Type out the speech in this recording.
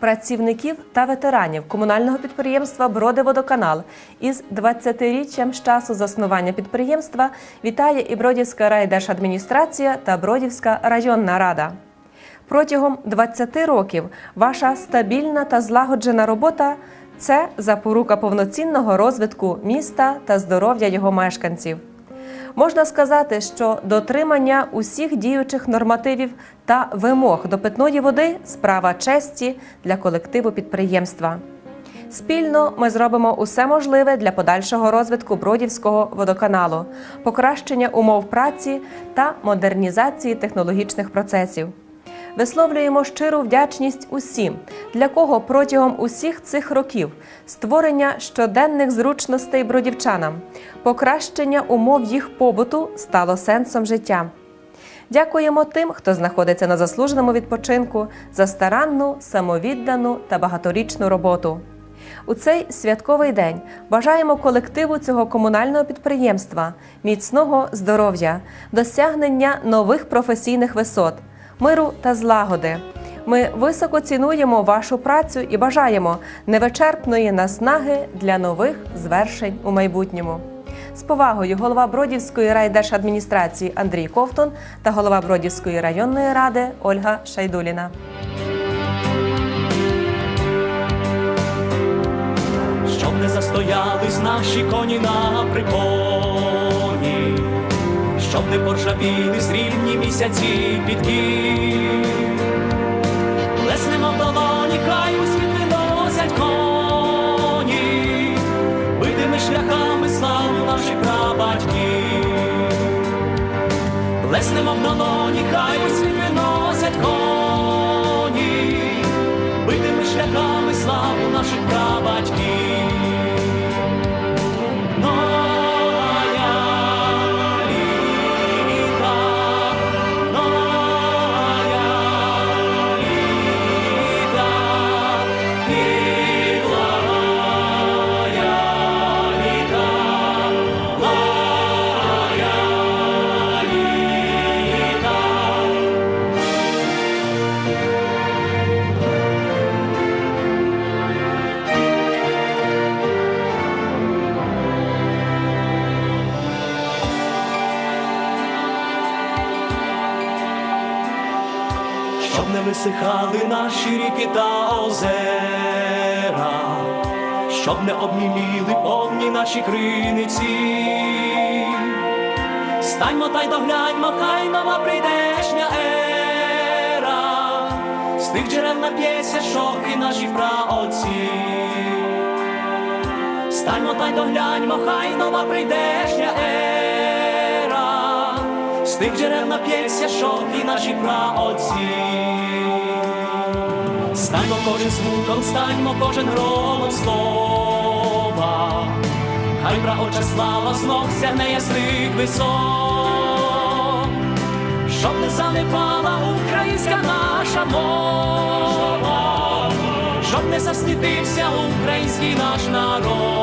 працівників та ветеранів комунального підприємства Бродиводоканал із 20-річчям з часу заснування підприємства вітає і Бродівська райдержадміністрація та Бродівська районна рада. Протягом 20 років ваша стабільна та злагоджена робота це запорука повноцінного розвитку міста та здоров'я його мешканців. Можна сказати, що дотримання усіх діючих нормативів та вимог до питної води справа честі для колективу підприємства. Спільно ми зробимо усе можливе для подальшого розвитку Бродівського водоканалу, покращення умов праці та модернізації технологічних процесів. Висловлюємо щиру вдячність усім, для кого протягом усіх цих років створення щоденних зручностей бродівчанам, покращення умов їх побуту стало сенсом життя. Дякуємо тим, хто знаходиться на заслуженому відпочинку за старанну, самовіддану та багаторічну роботу. У цей святковий день бажаємо колективу цього комунального підприємства міцного здоров'я, досягнення нових професійних висот, миру та злагоди. Ми високо цінуємо вашу працю і бажаємо невичерпної наснаги для нових звершень у майбутньому. З повагою голова Бродівської райдержадміністрації Андрій Ковтун та голова Бродівської районної ради Ольга Шайдуліна. щоб не застоялись наші коні на припоні, щоб не поржавіли срібні місяці підки. Леснемо в долоні, хай у світ виносять коні, битими шляхами славу наших прабатьків. Леснемо в долоні, хай щоб не висихали наші ріки та озера, щоб не обміліли повні наші криниці. Станьмо та й догляньмо, хай нова прийдешня ера, з тих джерел нап'ється шовки наші праотці. Станьмо та й догляньмо, хай нова прийдешня ера, з тих джерел нап'ється шовки наші праотці. Станьмо кожен звуком, станьмо кожен громом слова, хай праоча слава знов сягне ясних висок, щоб не занепала українська наша мова, щоб не заснітився український наш народ,